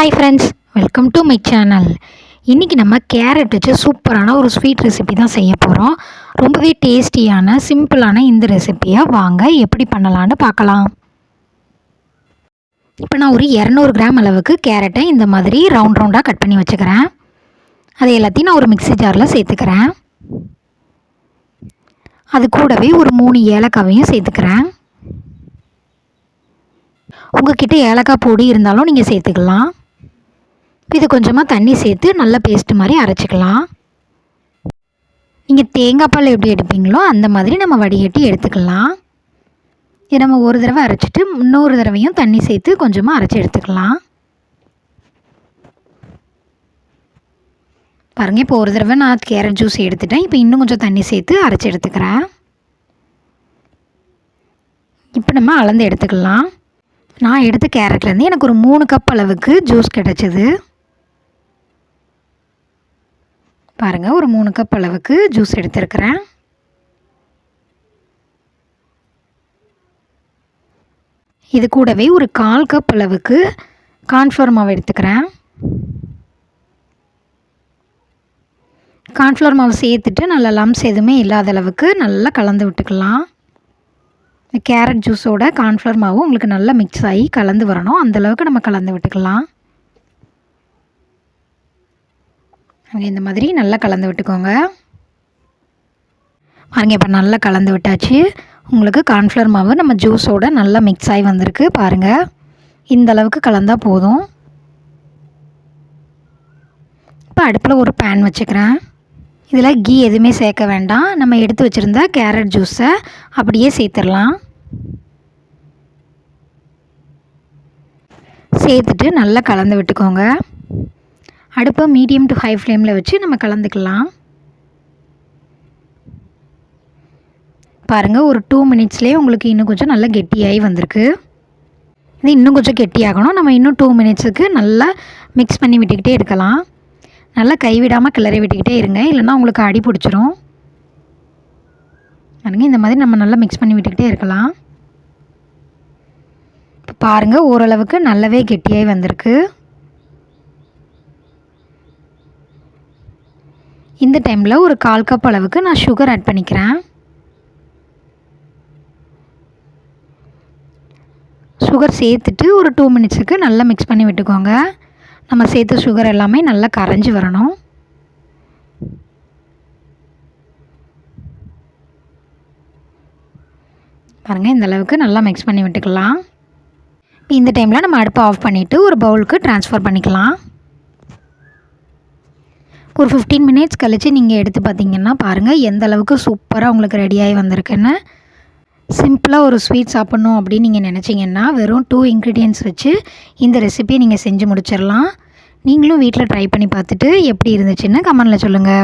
Hi friends welcome to my channel இன்றைக்கி நம்ம carrot வச்சு சூப்பரான ஒரு ஸ்வீட் ரெசிபி தான் செய்ய போகிறோம் ரொம்பவே டேஸ்டியான சிம்பிளான இந்த ரெசிப்பியை வாங்க எப்படி பண்ணலான்னு பார்க்கலாம். இப்போ நான் ஒரு இரநூறு கிராம் அளவுக்கு கேரட்டை இந்த மாதிரி ரவுண்ட் ரவுண்டாக கட் பண்ணி வச்சுக்கிறேன். அதை எல்லாத்தையும் நான் ஒரு மிக்ஸி ஜாரில் சேர்த்துக்கிறேன். அது கூடவே ஒரு மூணு ஏலக்காவையும் சேர்த்துக்கிறேன். உங்ககிட்ட ஏலக்காய் பொடி இருந்தாலும் நீங்கள் சேர்த்துக்கலாம். இது கொஞ்சமாக தண்ணி சேர்த்து நல்லா பேஸ்ட் மாதிரி அரைச்சிக்கலாம். நீங்கள் தேங்காய் பால் எப்படி எடுப்பீங்களோ அந்த மாதிரி நம்ம வடிகட்டி எடுத்துக்கலாம். இதை நம்ம ஒரு தடவை அரைச்சிட்டு இன்னொரு தடவையும் தண்ணி சேர்த்து கொஞ்சமாக அரைச்சி எடுத்துக்கலாம். பாருங்கள் இப்போ ஒரு தடவை நான் கேரட் ஜூஸ் எடுத்துட்டேன். இப்போ இன்னும் கொஞ்சம் தண்ணி சேர்த்து அரைச்சி எடுத்துக்கிறேன். இப்போ நம்ம அளந்து எடுத்துக்கலாம். நான் எடுத்த கேரட்லேருந்து எனக்கு ஒரு மூணு கப் அளவுக்கு ஜூஸ் கிடச்சிது. பாருங்கள் ஒரு மூணு கப் அளவுக்கு ஜூஸ் எடுத்துருக்கிறேன். இது கூடவே ஒரு கால் கப் அளவுக்கு கான்ஃப்ளவர் மாவு எடுத்துக்கிறேன். கார்ன்ஃப்ளவர் மாவு சேர்த்துட்டு நல்லா லம்ஸ் எதுவுமே இல்லாத அளவுக்கு நல்லா கலந்து விட்டுக்கலாம். கேரட் ஜூஸோட கார்ன்ஃப்ளவர் மாவும் உங்களுக்கு நல்லா மிக்ஸ் ஆகி கலந்து வரணும். அந்தளவுக்கு நம்ம கலந்து விட்டுக்கலாம். இந்த மாதிரி நல்லா கலந்து விட்டுக்கோங்க. பாருங்கள் இப்போ நல்லா கலந்து விட்டாச்சு. உங்களுக்கு கார்ன்ஃப்ளவர் மாவு நம்ம ஜூஸோட நல்லா மிக்ஸ் ஆகி வந்திருக்கு. பாருங்கள் இந்த அளவுக்கு கலந்தால் போதும். இப்போ அடுப்பில் ஒரு பேன் வச்சுக்கிறேன். இதில் கீ எதுவுமே சேர்க்க வேண்டாம். நம்ம எடுத்து வச்சுருந்த கேரட் ஜூஸை அப்படியே சேர்த்துடலாம். சேர்த்துட்டு நல்லா கலந்து விட்டுக்கோங்க. அடுப்பை மீடியம் டு ஹை ஃப்ளேமில் வச்சு நம்ம கலந்துக்கலாம். பாருங்கள் ஒரு டூ மினிட்ஸ்லேயே உங்களுக்கு இன்னும் கொஞ்சம் நல்லா கெட்டியாகி வந்திருக்கு. இது இன்னும் கொஞ்சம் கெட்டியாகணும். நம்ம இன்னும் டூ மினிட்ஸுக்கு நல்லா மிக்ஸ் பண்ணி விட்டுக்கிட்டே இருக்கலாம். நல்லா கைவிடாமல் கிளறி விட்டுக்கிட்டே இருங்க. இல்லைன்னா உங்களுக்கு அடி பிடிச்சிரும். பாருங்கள் இந்த மாதிரி நம்ம நல்லா மிக்ஸ் பண்ணி விட்டுக்கிட்டே இருக்கலாம். இப்போ பாருங்கள் ஓரளவுக்கு நல்லாவே கெட்டியாகி வந்திருக்கு. இந்த டைமில் ஒரு கால் கப் அளவுக்கு நான் சுகர் ஆட் பண்ணிக்கிறேன். சுகர் சேர்த்துட்டு ஒரு டூ மினிட்ஸுக்கு நல்லா மிக்ஸ் பண்ணி விட்டுக்கோங்க. நம்ம சேர்த்த சுகர் எல்லாமே நல்லா கரைஞ்சி வரணும். பாருங்கள் இந்த அளவுக்கு நல்லா மிக்ஸ் பண்ணி விட்டுக்கலாம். இந்த டைமில் நம்ம அடுப்பை ஆஃப் பண்ணிவிட்டு ஒரு பவுலுக்கு ட்ரான்ஸ்ஃபர் பண்ணிக்கலாம். ஒரு ஃபிஃப்டீன் மினிட்ஸ் கழித்து நீங்கள் எடுத்து பார்த்தீங்கன்னா பாருங்கள் எந்த அளவுக்கு சூப்பராக உங்களுக்கு ரெடியாகி வந்திருக்குன்னு. சிம்பிளாக ஒரு ஸ்வீட் சாப்பிட்ணும் அப்படின்னு நீங்கள் நினச்சிங்கன்னா வெறும் டூ இன்க்ரீடியன்ஸ் வச்சு இந்த ரெசிபியை நீங்கள் செஞ்சு முடிச்சிடலாம் நீங்களும் வீட்டில் ட்ரை பண்ணி பார்த்துட்டு எப்படி இருந்துச்சுன்னு கமெண்டில் சொல்லுங்கள்